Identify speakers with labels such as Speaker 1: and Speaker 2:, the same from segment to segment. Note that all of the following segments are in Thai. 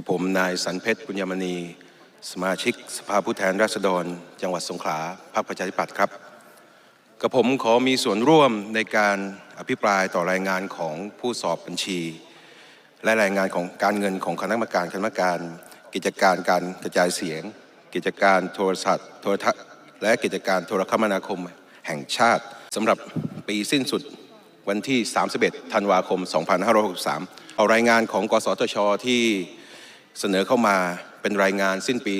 Speaker 1: กับผมนายสันเพชรปุญญมณี สมาชิกสภาผู้แทนราษฎร จังหวัดสงขลาพรรคประชาธิปัตย์ครับ กับผมขอมีส่วนร่วมในการอภิปรายต่อรายงานของผู้สอบบัญชี และรายงานของการเงินของคณะกรรมการคณะกรรมการ กิจการการกระจายเสียง กิจการโทรศัพท์โทรทัศน์และกิจการโทรคมนาคมแห่งชาติสำหรับปีสิ้นสุดวันที่ 31 ธันวาคม 2563 เอารายงานของ กสทช ที่ เสนอเข้ามาเป็นรายงานสิ้นปี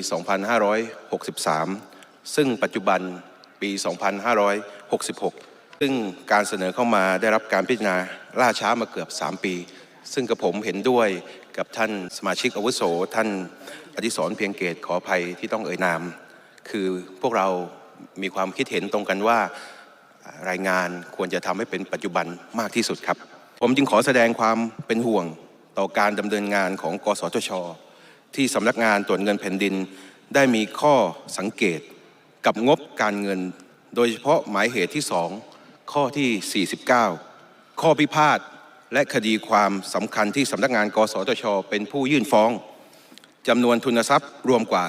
Speaker 1: 2563 ซึ่งปัจจุบันปี 2566 ซึ่งการเสนอเข้ามาได้รับการพิจารณาล่าช้ามาเกือบ 3 ปี ซึ่งกับผมเห็นด้วยกับท่านสมาชิกอาวุโส ท่านอดิศรเพียงเกตขออภัยที่ต้องเอ่ยนาม คือพวกเรามีความคิดเห็นตรงกันว่ารายงานควรจะทำให้เป็นปัจจุบันมากที่สุดครับ ผมจึงขอแสดงความเป็นห่วงต่อการดำเนินงานของ กสทช ที่สำนักงานตรวจเงินแผ่นดิน ได้มีข้อสังเกตกับงบการเงิน โดยเฉพาะหมายเหตุที่ 2 ข้อที่ 49 ข้อพิพาทและคดีความสำคัญที่สำนักงาน กสทช เป็นผู้ยื่นฟ้องจำนวนทุนทรัพย์รวมกว่า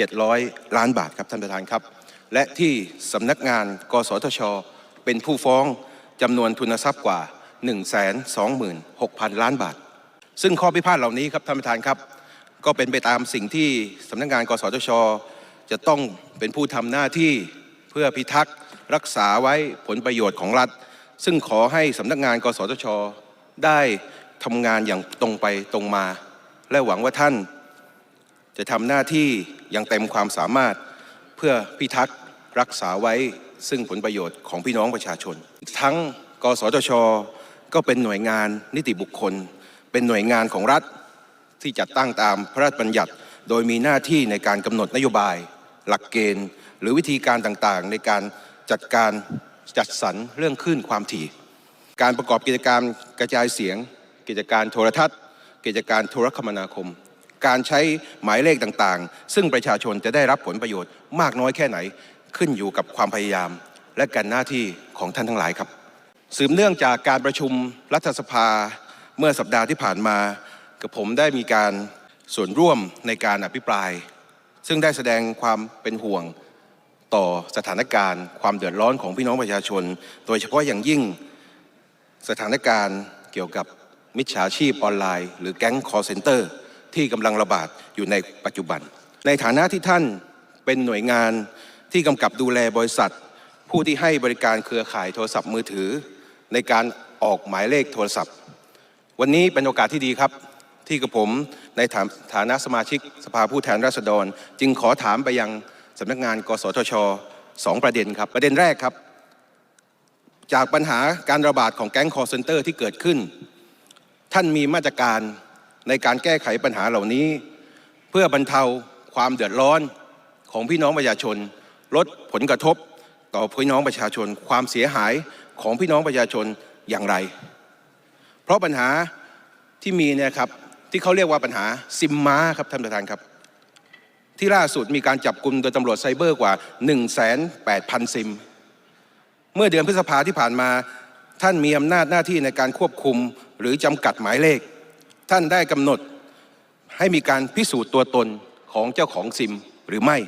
Speaker 1: 4,700 ล้านบาทครับท่านประธานครับ และที่สำนักงาน กสทช เป็นผู้ฟ้องจำนวนทุนทรัพย์กว่า 126,000 ล้านบาท ซึ่งข้อพิพาทเหล่านี้ครับท่านประธานครับ ก็เป็นไปตามสิ่งที่สำนักงานกสทช จะต้องเป็นผู้ทำหน้าที่เพื่อพิทักษ์รักษาไว้ผลประโยชน์ของรัฐ ซึ่งขอให้สำนักงาน กสทช ได้ทำงานอย่างตรงไปตรงมา และหวังว่าท่าน จะทำหน้าที่อย่างเต็มความสามารถเพื่อพิทักษ์รักษาไว้ ซึ่งผลประโยชน์ของพี่น้องประชาชน ทั้ง กสทช ก็เป็นหน่วยงานนิติบุคคล เป็นหน่วยงานของรัฐ ที่จัดตั้งตามพระราชบัญญัติ โดยมีหน้าที่ในการกำหนดนโยบาย หลักเกณฑ์ หรือวิธีการต่างๆ ในการจัดการจัดสรรเรื่องคลื่นความถี่ การประกอบกิจการกระจายเสียง กิจการโทรทัศน์ กิจการโทรคมนาคม การใช้หมายเลขต่างๆ ซึ่งประชาชนจะได้รับผลประโยชน์มากน้อยแค่ไหน ขึ้นอยู่กับความพยายาม และการหน้าที่ของท่านทั้งหลายครับ สืบเนื่องจากการประชุมรัฐสภาเมื่อสัปดาห์ที่ผ่านมา กับผมได้มีการส่วนร่วมในการอภิปราย ซึ่งได้แสดงความเป็นห่วงต่อสถานการณ์ ความเดือดร้อนของพี่น้องประชาชน โดยเฉพาะอย่างยิ่งสถานการณ์เกี่ยวกับมิจฉาชีพออนไลน์ หรือแก๊งคอร์เซนเตอร์ ที่กำลังระบาดอยู่ในปัจจุบัน ในฐานะที่ท่านเป็นหน่วยงานที่กำกับดูแลบริษัท ผู้ที่ให้บริการเครือข่ายโทรศัพท์มือถือ ในการออกหมายเลขโทรศัพท์ วันนี้เป็นโอกาสที่ดีครับ ที่กับผมในฐานฐานะสมาชิกสภาผู้แทนราษฎร จึงขอถามไปยังสำนักงาน กสทชสองประเด็นครับ ประเด็นแรกครับ จากปัญหาการระบาดของแก๊งคอร์เซนเตอร์ที่เกิดขึ้น ท่านมีมาตรการในการแก้ไขปัญหาเหล่านี้ เพื่อบรรเทาความเดือดร้อนของพี่น้องประชาชน ลดผลกระทบต่อพี่น้องประชาชน ความเสียหายของพี่น้องประชาชนอย่างไร เพราะปัญหาที่มีเนี่ยครับ ที่เขาเรียกว่าปัญหาซิมม้าครับท่านประธานครับ ที่ล่าสุดมีการจับกลุ่มโดยตำรวจไซเบอร์กว่า 18,000 ซิม เมื่อเดือนพฤษภาที่ผ่านมา ท่านมีอำนาจหน้าที่ในการควบคุมหรือจำกัดหมายเลข ท่านได้กำหนดให้มีการพิสูจน์ตัวตนของเจ้าของซิมหรือไม่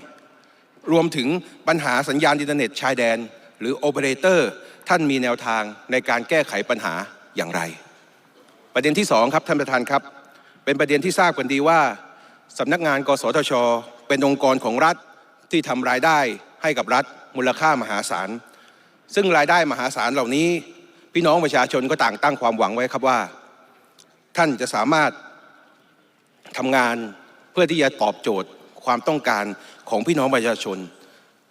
Speaker 1: รวมถึงปัญหาสัญญาณอินเทอร์เน็ตชายแดน หรือโอเปอเรเตอร์ท่านมีแนวทางในการแก้ไขปัญหาอย่างไร ประเด็นที่สองครับท่านประธานครับ เป็นประเด็นที่ทราบกันดีว่าสำนักงานกสทช เป็นองค์กรของรัฐที่ทำรายได้ให้กับรัฐมูลค่ามหาศาล ซึ่งรายได้มหาศาลเหล่านี้ พี่น้องประชาชนก็ต่างตั้งความหวังไว้ครับว่า ท่านจะสามารถทำงานเพื่อที่จะตอบโจทย์ความต้องการของพี่น้องประชาชน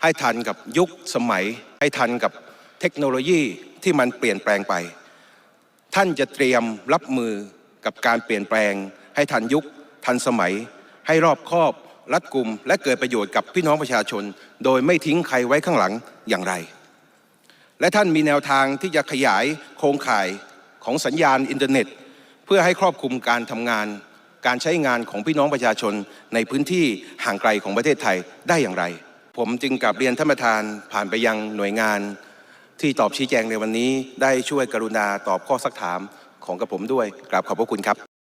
Speaker 1: ให้ทันกับยุคสมัย ให้ทันกับเทคโนโลยีที่มันเปลี่ยนแปลงไป ท่านจะเตรียมรับมือกับการเปลี่ยนแปลง ให้ทันยุค ทันสมัย ให้รอบคอบรัดกุม และเกิดประโยชน์กับพี่น้องประชาชน โดยไม่ทิ้งใครไว้ข้างหลังอย่างไร และท่านมีแนวทางที่จะขยายโครงข่ายของสัญญาณอินเทอร์เน็ต เพื่อให้ครอบคลุมการทำงาน การใช้งานของพี่น้องประชาชนในพื้นที่ห่างไกลของประเทศไทยได้อย่างไร ผมจึงกลับเรียนท่านประธานผ่านไปยังหน่วยงาน ที่ตอบชี้แจงในวันนี้ได้ช่วยกรุณาตอบข้อสักถามของกระผมด้วยกราบขอบพระคุณครับ